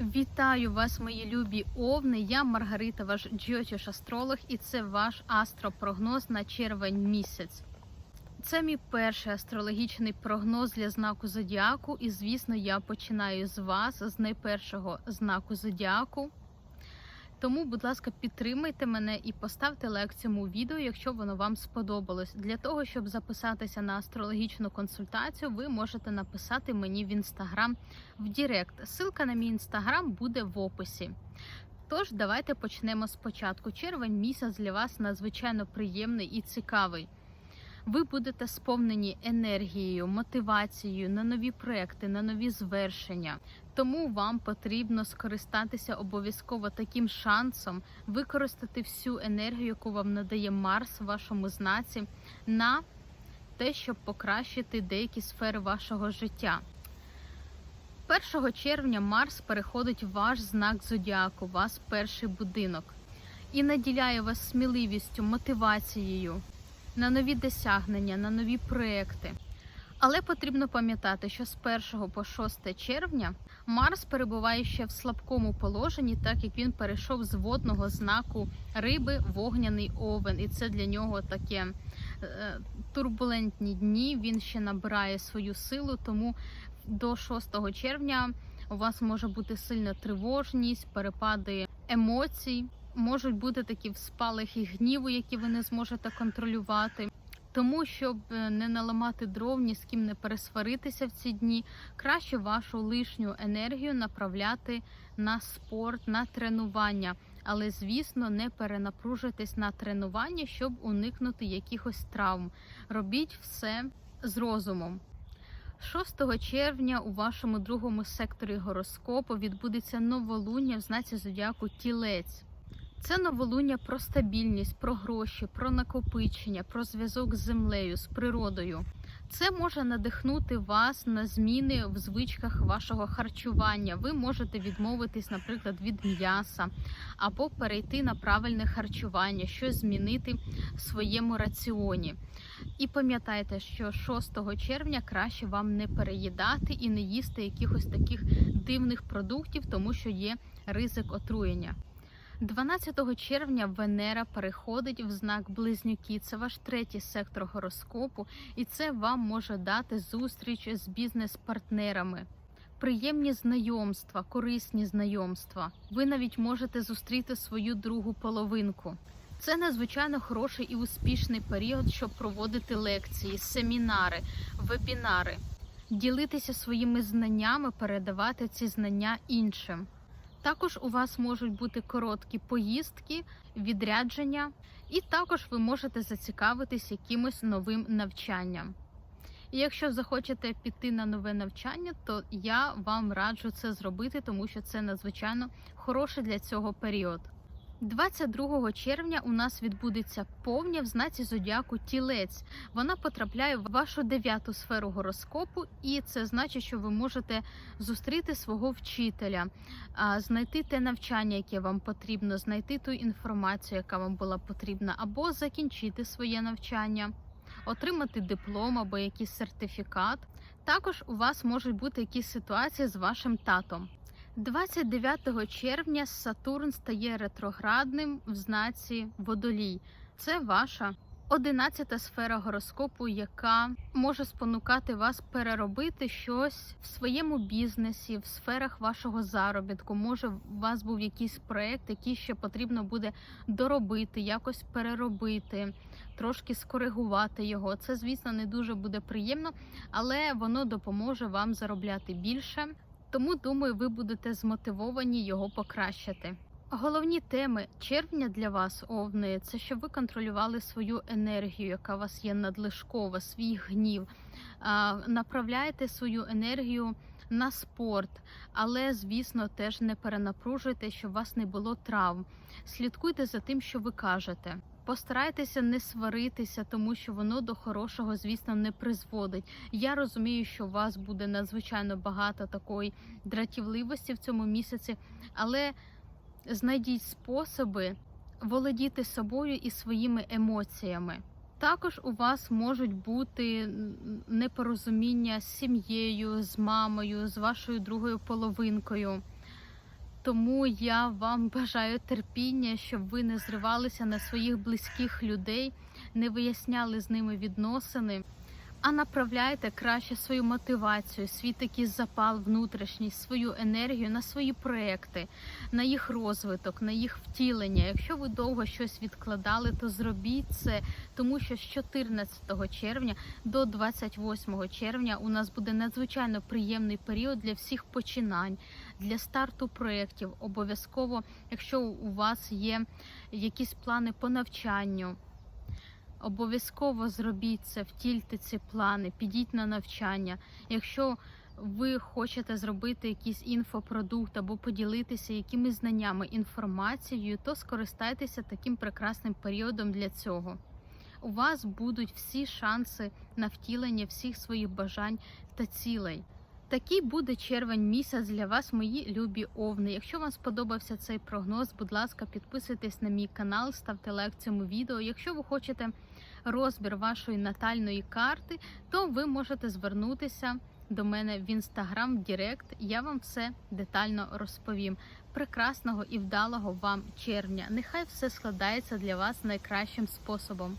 Вітаю вас, мої любі овни. Я Маргарита, ваш джотіш астролог, і це ваш астропрогноз на червень місяць. Це мій перший астрологічний прогноз для знаку зодіаку, і звісно, я починаю з вас, з найпершого знаку зодіаку. Тому, будь ласка, підтримайте мене і поставте лайк цьому відео, якщо воно вам сподобалось. Для того, щоб записатися на астрологічну консультацію, ви можете написати мені в інстаграм в Дірект. Ссылка на мій інстаграм буде в описі. Тож, давайте почнемо спочатку. Червень місяць для вас надзвичайно приємний і цікавий. Ви будете сповнені енергією, мотивацією на нові проекти, на нові звершення. Тому вам потрібно скористатися обов'язково таким шансом, використати всю енергію, яку вам надає Марс в вашому знаці, на те, щоб покращити деякі сфери вашого життя. 1 червня Марс переходить в ваш знак зодіаку, вас перший будинок, і наділяє вас сміливістю, мотивацією на нові досягнення, на нові проекти. Але потрібно пам'ятати, що з 1 по 6 червня Марс перебуває ще в слабкому положенні, так як він перейшов з водного знаку риби в огняний овен, і це для нього таке е, турбулентні дні. Він ще набирає свою силу, тому до 6 червня у вас може бути сильна тривожність, перепади емоцій. Можуть бути такі спалахи гніву, які ви не зможете контролювати. Тому, щоб не наламати дров, ні з ким не пересваритися в ці дні, краще вашу лишню енергію направляти на спорт, на тренування. Але, звісно, не перенапружуйтесь на тренування, щоб уникнути якихось травм. Робіть все з розумом. 6 червня у вашому другому секторі гороскопу відбудеться новолуння в знаці зодіаку Тілець. Це новолуння про стабільність, про гроші, про накопичення, про зв'язок з землею, з природою. Це може надихнути вас на зміни в звичках вашого харчування. Ви можете відмовитись, наприклад, від м'яса або перейти на правильне харчування, щось змінити в своєму раціоні. І пам'ятайте, що 6 червня краще вам не переїдати і не їсти якихось таких дивних продуктів, тому що є ризик отруєння. 12 червня Венера переходить в знак Близнюки. Це ваш третій сектор гороскопу, і це вам може дати зустріч з бізнес-партнерами. Приємні знайомства, корисні знайомства. Ви навіть можете зустріти свою другу половинку. Це надзвичайно хороший і успішний період, щоб проводити лекції, семінари, вебінари, ділитися своїми знаннями, передавати ці знання іншим. Також у вас можуть бути короткі поїздки, відрядження, і також ви можете зацікавитись якимось новим навчанням. І якщо захочете піти на нове навчання, то я вам раджу це зробити, тому що це надзвичайно хороший для цього період. 22 червня у нас відбудеться повня в знаці зодіаку тілець. Вона потрапляє в вашу дев'яту сферу гороскопу, і це значить, що ви можете зустріти свого вчителя, знайти те навчання, яке вам потрібно, знайти ту інформацію, яка вам була потрібна, або закінчити своє навчання, отримати диплом або якийсь сертифікат. Також у вас можуть бути якісь ситуації з вашим татом. 29 червня Сатурн стає ретроградним в знаці Водолій. Це ваша одинадцята сфера гороскопу, яка може спонукати вас переробити щось в своєму бізнесі, в сферах вашого заробітку. Може, у вас був якийсь проект, який ще потрібно буде доробити, якось переробити, трошки скоригувати його. Це, звісно, не дуже буде приємно, але воно допоможе вам заробляти більше. Тому думаю, ви будете змотивовані його покращити. Головні теми червня для вас, овни, це щоб ви контролювали свою енергію, яка у вас є надлишкова, свій гнів. Направляйте свою енергію на спорт, але, звісно, теж не перенапружуйте, щоб у вас не було травм. Слідкуйте за тим, що ви кажете. Постарайтеся не сваритися, тому що воно до хорошого, звісно, не призводить. Я розумію, що у вас буде надзвичайно багато такої дратівливості в цьому місяці, але знайдіть способи володіти собою і своїми емоціями. Також у вас можуть бути непорозуміння з сім'єю, з мамою, з вашою другою половинкою. Тому я вам бажаю терпіння, щоб ви не зривалися на своїх близьких людей, не виясняли з ними відносини, а направляйте краще свою мотивацію, свій такий запал внутрішній, свою енергію на свої проекти, на їх розвиток, на їх втілення. Якщо ви довго щось відкладали, то зробіть це, тому що з 14 червня до 28 червня у нас буде надзвичайно приємний період для всіх починань, для старту проєктів. Обов'язково, якщо у вас є якісь плани по навчанню. Обов'язково зробіть це, втільте ці плани, підіть на навчання. Якщо ви хочете зробити якийсь інфопродукт або поділитися якимись знаннями, інформацією, то скористайтеся таким прекрасним періодом для цього. У вас будуть всі шанси на втілення всіх своїх бажань та цілей. Такий буде червень місяць для вас, мої любі овни. Якщо вам сподобався цей прогноз, будь ласка, підписуйтесь на мій канал, ставте лайк цьому відео. Якщо ви хочете розбір вашої натальної карти, то ви можете звернутися до мене в інстаграм в Дірект. Я вам все детально розповім. Прекрасного і вдалого вам червня! Нехай все складається для вас найкращим способом.